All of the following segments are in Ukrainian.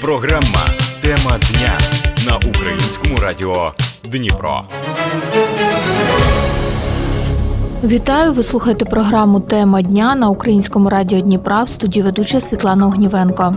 Програма Тема дня на українському радіо Дніпро. Вітаю! Ви слухаєте програму Тема дня на українському радіо Дніпра в студії ведуча Світлана Огнівенко.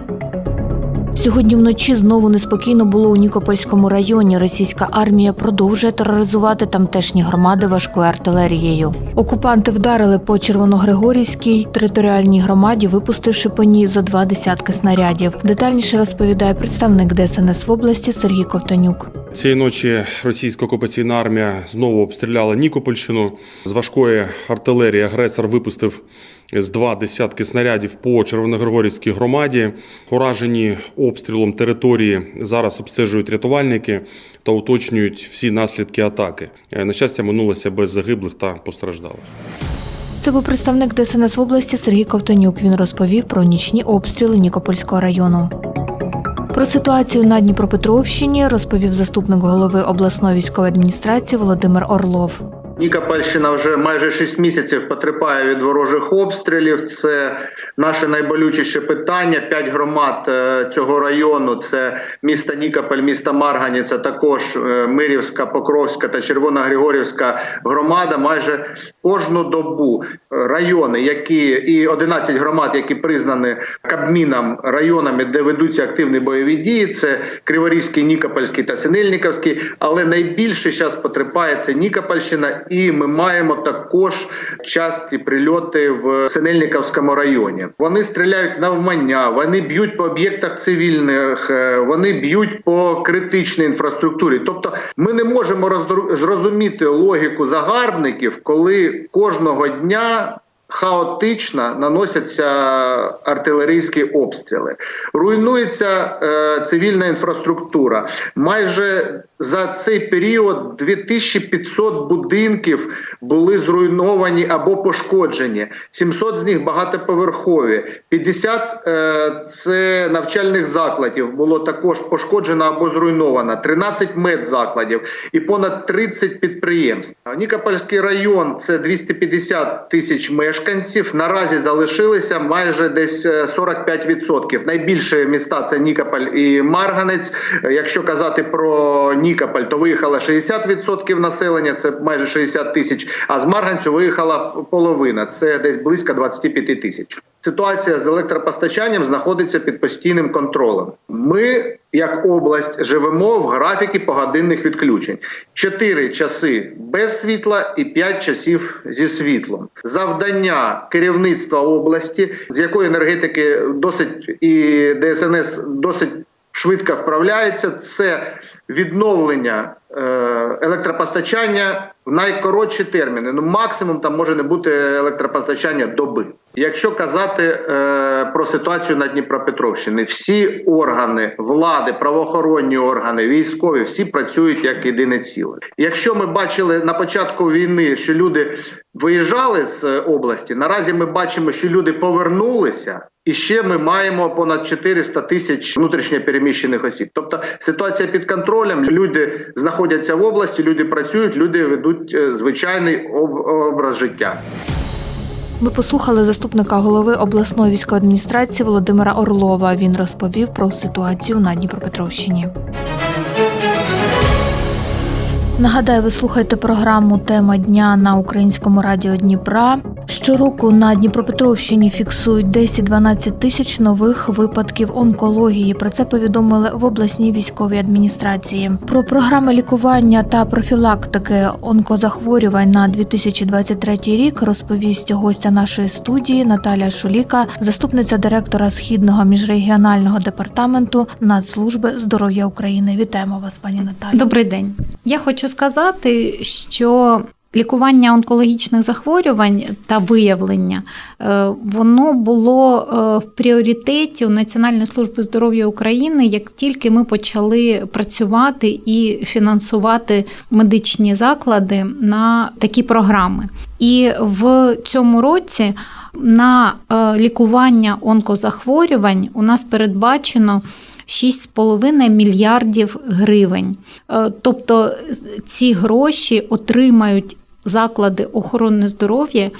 Сьогодні вночі знову неспокійно було у Нікопольському районі. Російська армія продовжує тероризувати тамтешні громади важкою артилерією. Окупанти вдарили по Червоногригорівській територіальній громаді, випустивши по ній за два десятки снарядів. Детальніше розповідає представник ДСНС в області Сергій Ковтонюк. Цієї ночі російська окупаційна армія знову обстріляла Нікопольщину. З важкої артилерії агресор випустив з два десятки снарядів по Червоногригорівській громаді. Уражені обстрілом території зараз обстежують рятувальники та уточнюють всі наслідки атаки. На щастя, минулося без загиблих та постраждалих. Це був представник ДСНС в області Сергій Ковтонюк. Він розповів про нічні обстріли Нікопольського району. Про ситуацію на Дніпропетровщині розповів заступник голови обласної військової адміністрації Володимир Орлов. Нікопольщина вже майже 6 місяців потерпає від ворожих обстрілів. Це наше найболючіше питання. П'ять громад е, цього району: це місто Нікополь, місто Маргані, це також е, Мирівська, Покровська та Червоногригорівська громада. Майже кожну добу райони, які і 11 громад, які признані Кабміном районами, де ведуться активні бойові дії. Це Криворізький, Нікопольський та Синельниковський. Але найбільше зараз потерпає це Нікопольщина, і ми маємо також часті прильоти в Синельниковському районі. Вони стріляють навмання, вони б'ють по об'єктах цивільних, е, вони б'ють по критичній інфраструктурі. Тобто, ми не можемо зрозуміти логіку загарбників, коли кожного дня. Хаотично наносяться артилерійські обстріли, руйнується е, цивільна інфраструктура. Майже за цей період 2500 будинків були зруйновані або пошкоджені. 700 з них багатоповерхові. 50 е, це навчальних закладів було також пошкоджено або зруйновано. 13 медзакладів і понад 30 підприємств. Нікопольський район це 250 тисяч мешканців. Наразі залишилися майже десь е, 45%. Найбільше міста це Нікополь і Марганець. Е, Якщо казати про Нікополь, то виїхало 60% населення, це майже 60 тисяч. А з Марганцю виїхала половина, це десь близько 25 тисяч. Ситуація з електропостачанням знаходиться під постійним контролем. Ми, як область, живемо в графіки погодинних відключень: 4 часи без світла і 5 часів зі світлом. Завдання керівництва області, з якої енергетики досить і ДСНС досить швидко вправляється, це відновлення е, електропостачання в найкоротші терміни. Ну максимум там може не бути електропостачання доби. Якщо казати е, про ситуацію на Дніпропетровщині, всі органи влади, правоохоронні органи, військові, всі працюють як єдине ціле. Якщо ми бачили на початку війни, що люди виїжджали з е, області, наразі ми бачимо, що люди повернулися. І ще ми маємо понад 400 тисяч внутрішньопереміщених осіб. Тобто ситуація під контролем. Люди знаходяться в області, люди працюють, люди ведуть е, звичайний об- образ життя. Ми послухали заступника голови обласної військової адміністрації Володимира Орлова. Він розповів про ситуацію на Дніпропетровщині. Нагадаю, ви слухаєте програму Тема дня на українському радіо Дніпра. Щороку на Дніпропетровщині фіксують 10-12 тисяч нових випадків онкології. Про це повідомили в обласній військовій адміністрації. Про програми лікування та профілактики онкозахворювань на 2023 рік розповість гостя нашої студії Наталя Шуліка, заступниця директора східного міжрегіонального департаменту Нацслужби здоров'я України. Вітаємо вас, пані Наталі. Добрий день. Я хочу сказати, що лікування онкологічних захворювань та виявлення е, воно було е, в пріоритеті у Національної служби здоров'я України, як тільки ми почали працювати і фінансувати медичні заклади на такі програми. І в цьому році на е, лікування онкозахворювань у нас передбачено 6,5 мільярдів гривень. Е, Тобто ці гроші отримають заклади охорони здоров'я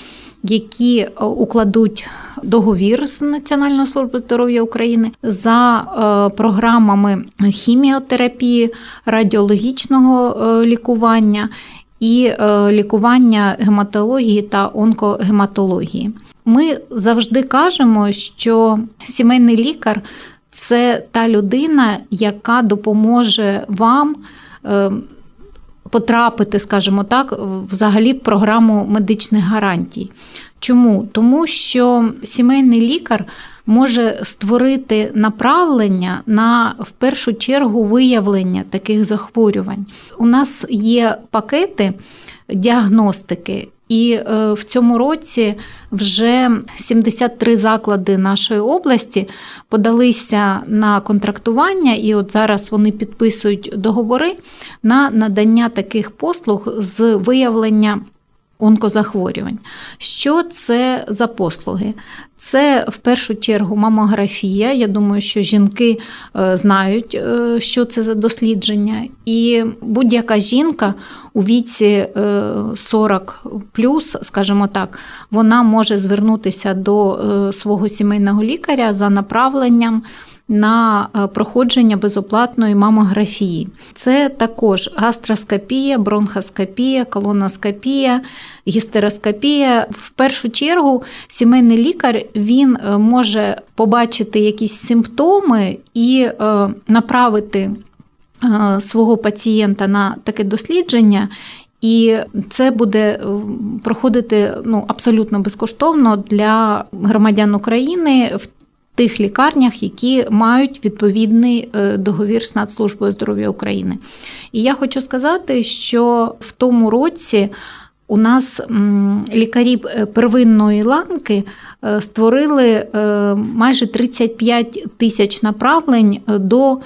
які е, укладуть договір з Національною службою здоров'я України за е, програмами хіміотерапії, радіологічного лікування і лікування гематології та онкогематології. Ми завжди кажемо, що сімейний лікар це та людина, яка допоможе вам. е, Потрапити, скажімо так, взагалі в програму медичних гарантій. Чому? Тому що сімейний лікар може створити направлення на в першу чергу виявлення таких захворювань. У нас є пакети діагностики. І е, в цьому році вже 73 заклади нашої області подалися на контрактування, і от зараз вони підписують договори на надання таких послуг з виявлення онкозахворювань. Що це за послуги? Це в першу чергу мамографія. Я думаю, що жінки е, знають, е, що це за дослідження, і будь-яка жінка у віці е, 40 плюс, скажімо так, вона може звернутися до е, свого сімейного лікаря за направленням на е, проходження безоплатної мамографії. Це також гастроскопія, бронхоскопія, колоноскопія, гістероскопія. В першу чергу сімейний лікар він е, може побачити якісь симптоми і е, направити свого пацієнта на таке дослідження. І це буде проходити ну, абсолютно безкоштовно для громадян України в тих лікарнях, які мають відповідний е, договір з Нацслужбою здоров'я України. І я хочу сказати, що в тому році. У нас лікарі е, первинної ланки е, створили е, майже 35 тисяч направлень до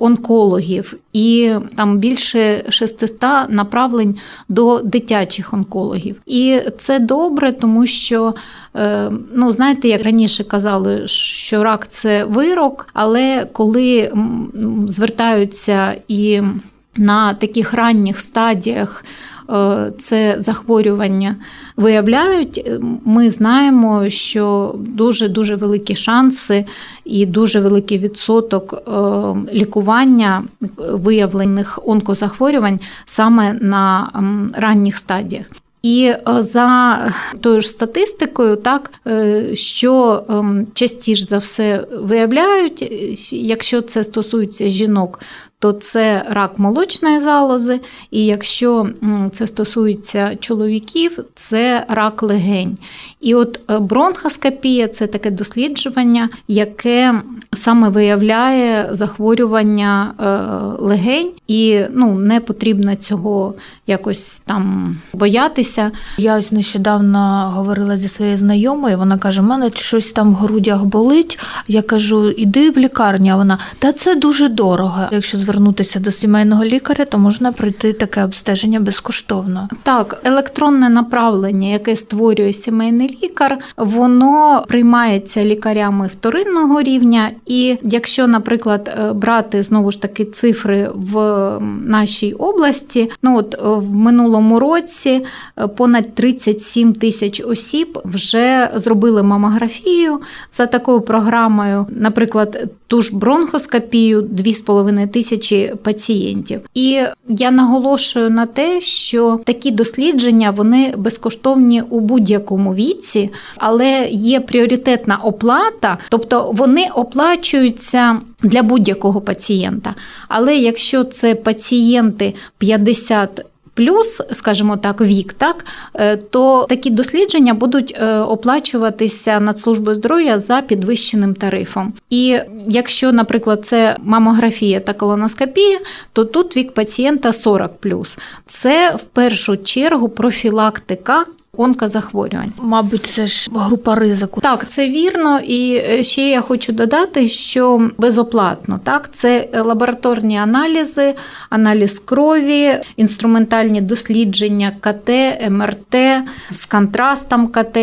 онкологів, і там більше 600 направлень до дитячих онкологів. І це добре, тому що, ну знаєте, як раніше казали, що рак це вирок, але коли звертаються і на таких ранніх стадіях це захворювання виявляють, е, ми знаємо, що дуже дуже великі шанси і дуже великий відсоток е, лікування виявлених онкозахворювань саме на ранніх стадіях. І е, за тою ж статистикою, так е, що ем, частіше за все виявляють, е, якщо це стосується жінок, то це рак молочної залози, і якщо це стосується чоловіків, це рак легень. І от е, бронхоскопія це таке дослідження, яке саме виявляє захворювання е, легень, і ну, не потрібно цього якось там боятися. Я ось нещодавно говорила зі своєю знайомою. Вона каже: у мене щось там в грудях болить. Я кажу, іди в лікарню. А вона та це дуже дорого. Якщо звернутися до сімейного лікаря, то можна пройти таке обстеження безкоштовно. Так, електронне направлення, яке створює сімейний лікар, воно приймається лікарями вторинного рівня. І якщо, наприклад, е, брати знову ж таки цифри в нашій області, ну от е, в минулому році е, понад 37 тисяч осіб вже зробили мамографію за такою програмою, наприклад, ту ж бронхоскопію 2,5 тисячі пацієнтів. І я наголошую на те, що такі дослідження вони безкоштовні у будь-якому віці, але є пріоритетна оплата, тобто вони оплачуються для будь-якого пацієнта. Але якщо це пацієнти 50 Плюс, скажімо так, вік, так е, то такі дослідження будуть е, оплачуватися Нацслужбою здоров'я за підвищеним тарифом. І якщо, наприклад, це мамографія та колоноскопія, то тут вік пацієнта 40 Це в першу чергу профілактика онкозахворювань. Мабуть, це ж група ризику. Так, це вірно. І е, ще я хочу додати, що безоплатно так це лабораторні аналізи, аналіз крові, інструментальні дослідження КТ, МРТ з контрастом КТ,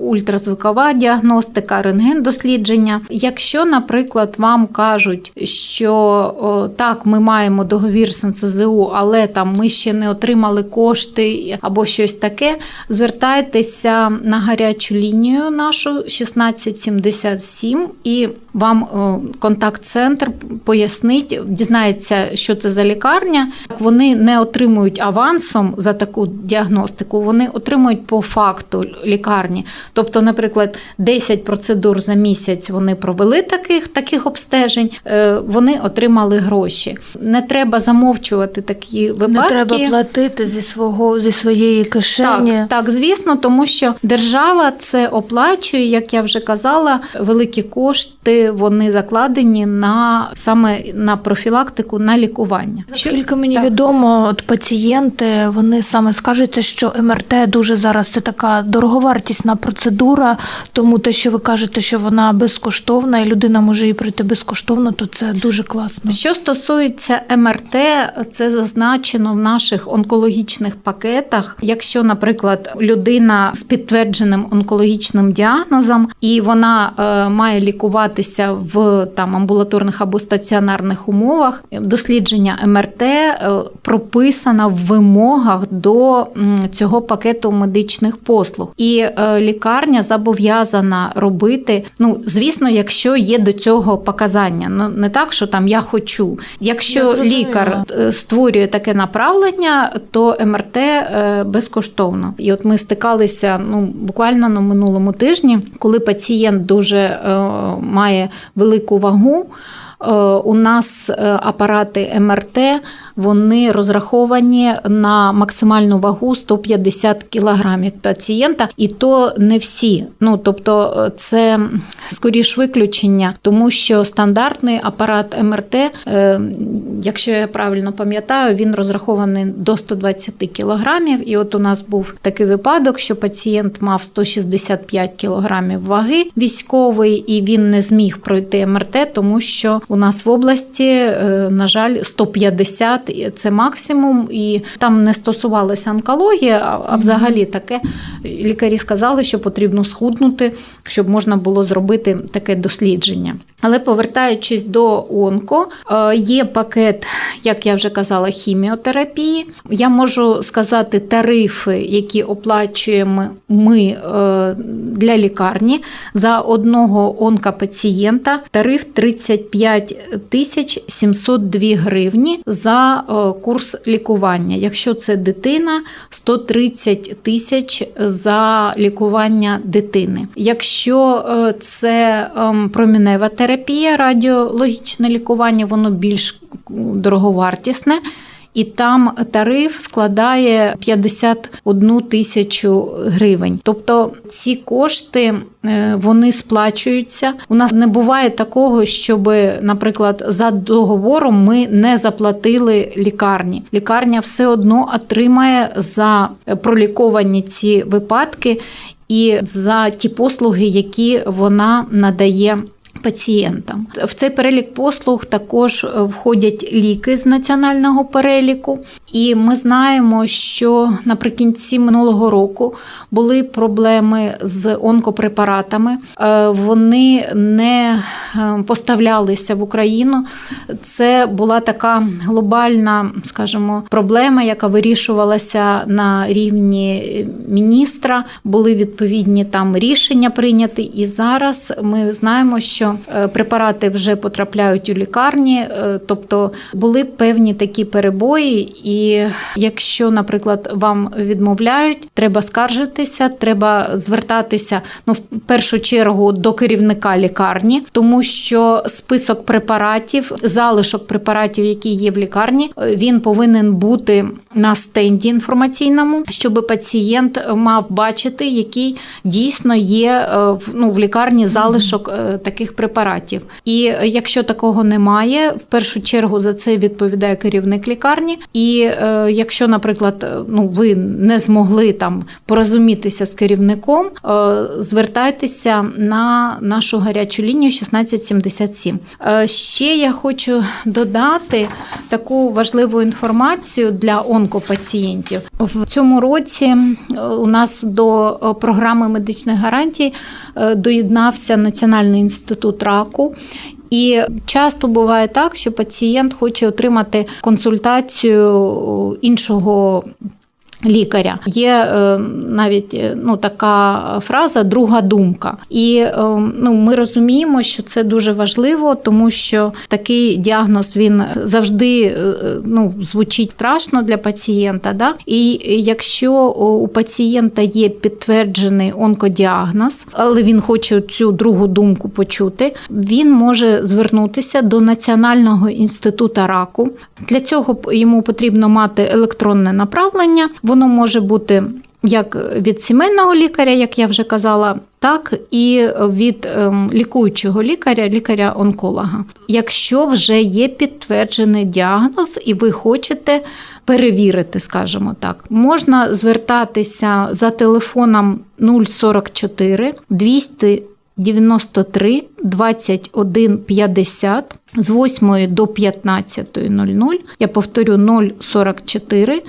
ультразвукова діагностика, рентген-дослідження. Якщо, наприклад, вам кажуть, що так, ми маємо договір з НСЗУ, але там ми ще не отримали кошти або щось таке звертайтеся на гарячу лінію нашу 1677 і вам е, контакт-центр пояснить, дізнається, що це за лікарня. Вони не отримують авансом за таку діагностику, вони отримують по факту лікарні. Тобто, наприклад, 10 процедур за місяць вони провели таких, таких обстежень, е, вони отримали гроші. Не треба замовчувати такі випадки. Не треба платити зі свого зі своєї кишені. Так, так, звісно, тому що держава це оплачує, як я вже казала, великі кошти вони закладені на саме на профілактику, на лікування. Наскільки мені так. відомо, от пацієнти вони саме скажуться, що МРТ дуже зараз це така дороговартісна процедура. Тому те, що ви кажете, що вона безкоштовна, і людина може її пройти безкоштовно, то це дуже класно. Що стосується МРТ, це зазначено в наших онкологічних пакетах. Якщо, наприклад, людина з підтвердженим онкологічним діагнозом і вона е, має лікуватися в там амбулаторних або стаціонарних умовах, дослідження МРТ е, прописано в вимогах до м, цього пакету медичних послуг, і е, лікарня зобов'язана робити. Ну, звісно, якщо є до цього показання, ну не так, що там я хочу. Якщо зрозуміла. лікар е, створює таке направлення, то МРТ е, безкоштовно. І от ми стикалися ну буквально на минулому тижні, коли пацієнт дуже е, має велику вагу. Е, У нас е, апарати МРТ вони розраховані на максимальну вагу 150 кілограмів пацієнта, і то не всі. Ну тобто, е, це скоріш виключення, тому що стандартний апарат МРТ, якщо я правильно пам'ятаю, він розрахований до 120 кілограмів. І от у нас був такий випадок, що пацієнт мав 165 кілограмів ваги військовий, і він не зміг пройти МРТ, тому що у нас в області, е, на жаль, 150 – це максимум, і там не стосувалося онкології, а, а взагалі таке лікарі сказали, що потрібно схуднути, щоб можна було зробити таке дослідження. Але повертаючись до онко, е, є пакет, як я вже казала, хіміотерапії. Я можу сказати тарифи, які оплачуємо ми е, для лікарні за одного онкопацієнта. Тариф 35 тисяч 702 гривні за е, курс лікування. Якщо це дитина, 130 тисяч за лікування дитини. Якщо е, це ем, промінева терапія, радіологічне лікування, воно більш дороговартісне. І там тариф складає 51 тисячу гривень. Тобто ці кошти е, вони сплачуються. У нас не буває такого, щоб, наприклад, за договором ми не заплатили лікарні. Лікарня все одно отримає за проліковані ці випадки і за ті послуги, які вона надає. Пацієнтам в цей перелік послуг також е, входять ліки з національного переліку, і ми знаємо, що наприкінці минулого року були проблеми з онкопрепаратами. Е, Вони не е, поставлялися в Україну. Це була така глобальна, скажімо, проблема, яка вирішувалася на рівні міністра. Були відповідні там рішення прийняті, і зараз ми знаємо, що препарати вже потрапляють у лікарні, е, тобто були певні такі перебої. І якщо, наприклад, вам відмовляють, треба скаржитися, треба звертатися ну в першу чергу до керівника лікарні, тому що список препаратів, залишок препаратів, які є в лікарні, е, він повинен бути на стенді інформаційному, щоб пацієнт мав бачити, який дійсно є е, ну, в лікарні залишок е, таких препаратів. І е, якщо такого немає, в першу чергу за це відповідає керівник лікарні. І е, якщо, наприклад, е, ну ви не змогли там порозумітися з керівником, звертайтеся на нашу гарячу лінію 1677. Е, Ще я хочу додати таку важливу інформацію для онкопацієнтів. В цьому році у нас до програми медичних гарантій доєднався Національний інститут раку. І часто буває так, що пацієнт хоче отримати консультацію іншого Лікаря є е, навіть е, ну така фраза друга думка, і е, ну ми розуміємо, що це дуже важливо, тому що такий діагноз він завжди ну звучить страшно для пацієнта. Да? І якщо у пацієнта є підтверджений онкодіагноз, але він хоче цю другу думку почути, він може звернутися до Національного інституту раку. Для цього йому потрібно мати електронне направлення. Воно може бути як від сімейного лікаря, як я вже казала, так і від ем, лікуючого лікаря, лікаря-онколога. Якщо вже є підтверджений діагноз, і ви хочете перевірити, скажімо так, можна звертатися за телефоном 044 200 93 21 50 з 8 до 15.00. Я повторю 044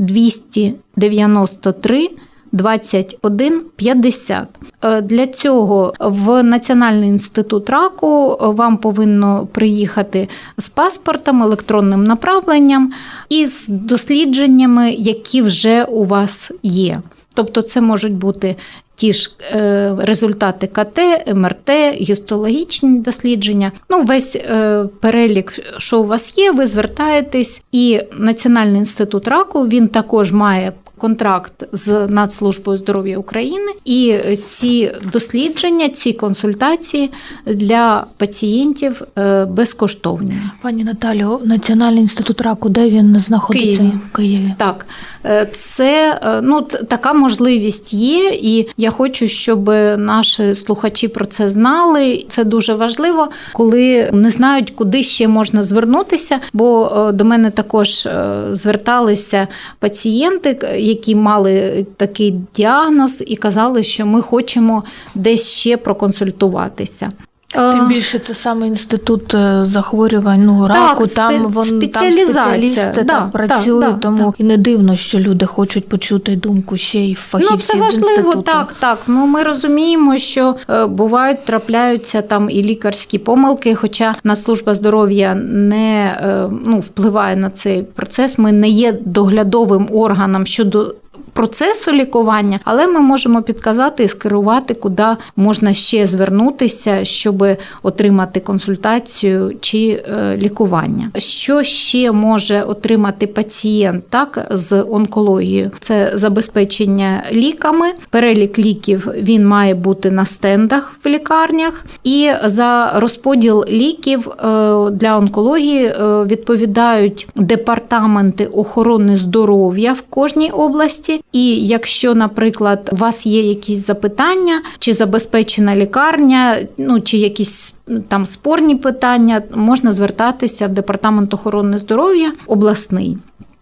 293 21 50. Е, Для цього в Національний інститут раку вам повинно приїхати з паспортом, електронним направленням і з дослідженнями, які вже у вас є. Тобто, це можуть бути ті ж е, результати КТ, МРТ, гістологічні дослідження. Ну, весь е, перелік, що у вас є, ви звертаєтесь, і Національний інститут раку він також має. Контракт з Нацслужбою здоров'я України, і ці дослідження, ці консультації для пацієнтів е, безкоштовні. Пані Наталю, Національний інститут раку, де він знаходиться? Києві. В Києві. Так, е, це е, ну така можливість є, і я хочу, щоб наші слухачі про це знали. Це дуже важливо, коли не знають, куди ще можна звернутися. Бо до мене також зверталися пацієнти, які мали такий діагноз, і казали, що ми хочемо десь ще проконсультуватися. Тим більше це саме інститут е, захворювань, ну Так. Там спе- вон там спеціалізація. спеціалісти Да, так, працюють, да, тому так. і не дивно, що люди хочуть почути думку ще й фахівців Ну, це з інституту. так, так. Ну, ми розуміємо, що е, бувають, трапляються там і лікарські помилки, хоча Нацслужба здоров'я не е, ну, впливає на цей процес. Ми не є доглядовим органом щодо. Процесу лікування, але ми можемо підказати і скерувати, куди можна ще звернутися, щоб отримати консультацію чи е, лікування. Що ще може отримати пацієнт так з онкологією? Це забезпечення ліками. Перелік ліків він має бути на стендах в лікарнях, і за розподіл ліків е, для онкології е, відповідають департаменти охорони здоров'я в кожній області. І якщо, наприклад, у вас є якісь запитання, чи забезпечена лікарня, ну чи якісь там спорні питання, можна звертатися в департамент охорони здоров'я обласний.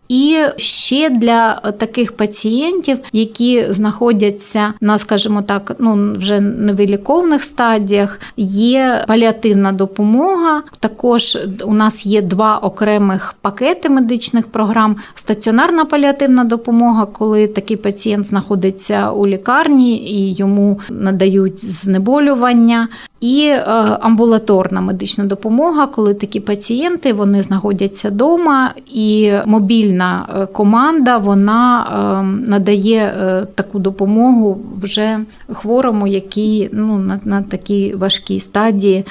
І ще для таких пацієнтів, які знаходяться на, скажімо так, ну вже невиліковних стадіях, є паліативна допомога. Також у нас є два окремих пакети медичних програм: стаціонарна паліативна допомога, коли такий пацієнт знаходиться у лікарні і йому надають знеболювання. І е, амбулаторна медична допомога, коли такі пацієнти вони знаходяться вдома, і мобільна е, команда вона е, надає е, таку допомогу вже хворому, який ну на, на такій важкій стадії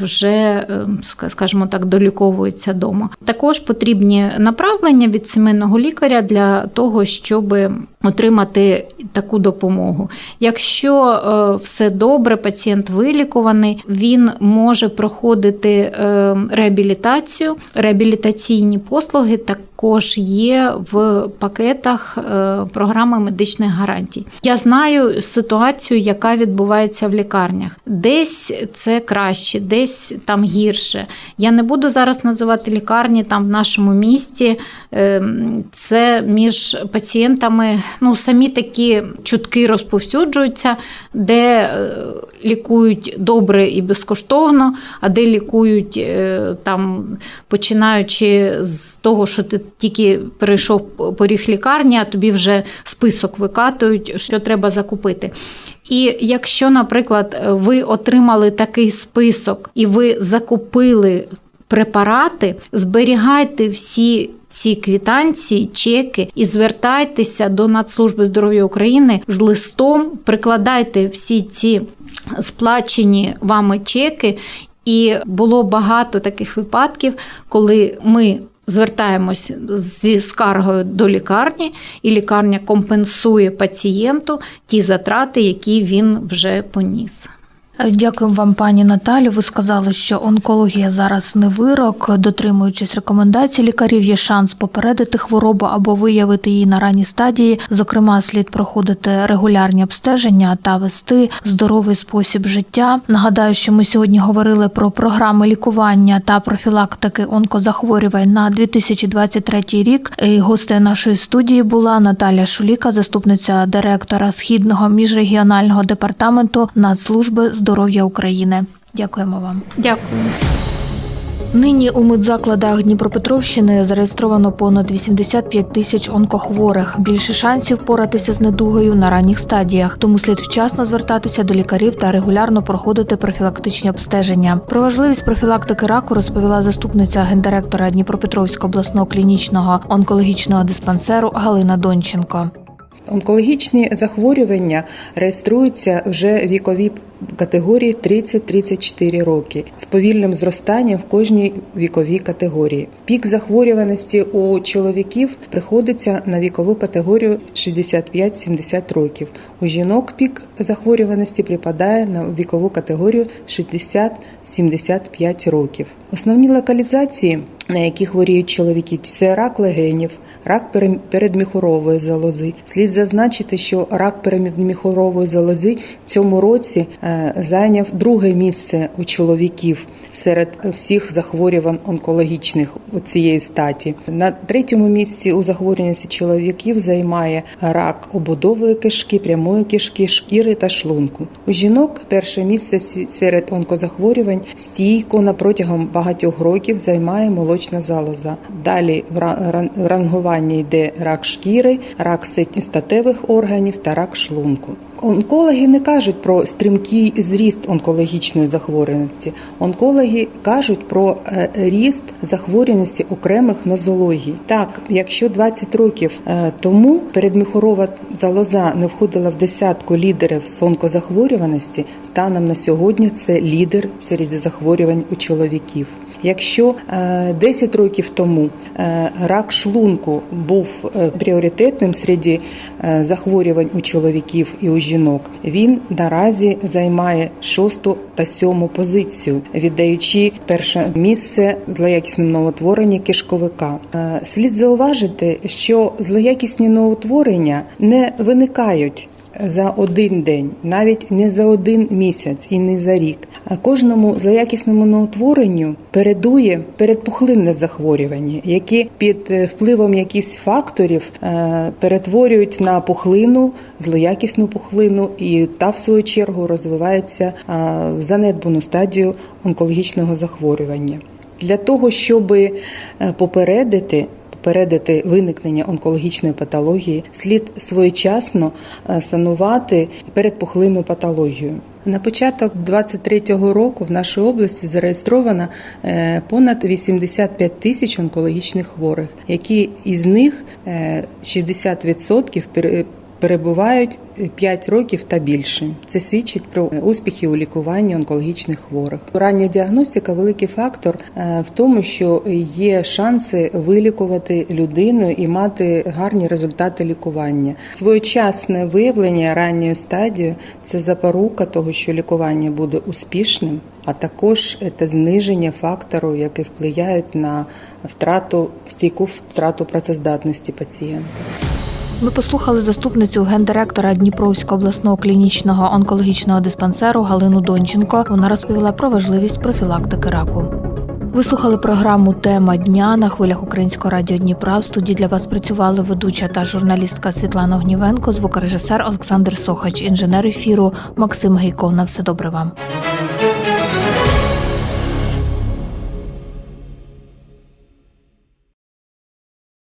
вже, е, скажімо так, доліковується вдома. Також потрібні направлення від сімейного лікаря для того, щоб отримати таку допомогу. Якщо е, все добре, пацієнт вилікуваний, він може проходити е, реабілітацію. Реабілітаційні послуги також є в пакетах е, програми медичних гарантій. Я знаю ситуацію, яка відбувається в лікарнях. Десь це краще, десь там гірше. Я не буду зараз називати лікарні там в нашому місті. Е, Це між пацієнтами, ну самі такі чутки розповсюджуються, де е, лікують добре і безкоштовно, а де лікують там, починаючи з того, що ти тільки перейшов поріг лікарні, а тобі вже список викатують, що треба закупити. І якщо, наприклад, ви отримали такий список і ви закупили препарати, зберігайте всі. Ці квітанції, чеки і звертайтеся до Нацслужби здоров'я України з листом, прикладайте всі ці сплачені вами чеки. І було багато таких випадків, коли ми звертаємось зі скаргою до лікарні, і лікарня компенсує пацієнту ті затрати, які він вже поніс. Дякуємо вам, пані Наталю. Ви сказали, що онкологія зараз не вирок. Дотримуючись рекомендацій лікарів, є шанс попередити хворобу або виявити її на ранній стадії. Зокрема, слід проходити регулярні обстеження та вести здоровий спосіб життя. Нагадаю, що ми сьогодні говорили про програми лікування та профілактики онкозахворювань на 2023 рік. Гостею нашої студії була Наталя Шуліка, заступниця директора східного міжрегіонального департаменту Нацслужби здоров'я України. Дякуємо вам. Дякую. Нині у медзакладах Дніпропетровщини зареєстровано понад 85 тисяч онкохворих. Більше шансів поратися з недугою на ранніх стадіях, тому слід вчасно звертатися до лікарів та регулярно проходити профілактичні обстеження. Про важливість профілактики раку розповіла заступниця гендиректора Дніпропетровського обласного клінічного онкологічного диспансеру Галина Донченко. Онкологічні захворювання реєструються вже вікові категорії 30-34 роки з повільним зростанням в кожній віковій категорії. Пік захворюваності у чоловіків приходиться на вікову категорію 65-70 років. У жінок пік захворюваності припадає на вікову категорію 60-75 років. Основні локалізації, на які хворіють чоловіки, це рак легенів, рак пере- передміхорової залози. Слід зазначити, що рак передміхорової залози в цьому році е, зайняв друге місце у чоловіків серед всіх захворювань онкологічних у цієї статі. На третьому місці у захворюваності чоловіків займає рак обудової кишки, прямої кишки, шкіри та шлунку. У жінок перше місце серед онкозахворювань стійко на протягом багатьох років займає молочна залоза. Далі в ра- рангуванні йде рак шкіри, рак статевих органів та рак шлунку. Онкологи не кажуть про стрімкий зріст онкологічної захворюваності. Онкологи кажуть про е, ріст захворюваності окремих нозологій. Так, якщо 20 років е, тому передміхорова залоза не входила в десятку лідерів з онкозахворюваності, станом на сьогодні це лідер серед захворювань у чоловіків. Якщо е, 10 років тому е, рак шлунку був е, пріоритетним серед е, захворювань у чоловіків і у жінок, він наразі займає шосту та сьому позицію, віддаючи перше місце злоякісним новотворенні кишковика. Е, Слід зауважити, що злоякісні новотворення не виникають за один день, навіть не за один місяць і не за рік. А кожному злоякісному новотворенню передує передпухлинне захворювання, які під е, впливом якихось факторів е, перетворюють на пухлину, злоякісну пухлину, і та в свою чергу розвивається е, в занедбану стадію онкологічного захворювання. Для того, щоб попередити попередити виникнення онкологічної патології, слід своєчасно е, санувати передпухлинну патологію. На початок 23-го року в нашій області зареєстровано е, понад 85 тисяч онкологічних хворих, які із них е, 60% пере- перебувають 5 років та більше. Це свідчить про успіхи у лікуванні онкологічних хворих. Рання діагностика великий фактор е, в тому, що є шанси вилікувати людину і мати гарні результати лікування. Своєчасне виявлення ранньої стадії це запорука того, що лікування буде успішним. А також це зниження фактору, які впливають на втрату стійку втрату працездатності пацієнта. Ми послухали заступницю гендиректора Дніпровського обласного клінічного онкологічного диспансеру Галину Донченко. Вона розповіла про важливість профілактики раку. Ви слухали програму Тема дня на хвилях Українського радіо Дніпра. В студії для вас працювали ведуча та журналістка Світлана Огнівенко, звукорежисер Олександр Сохач, інженер ефіру Максим Гейко. На все добре вам.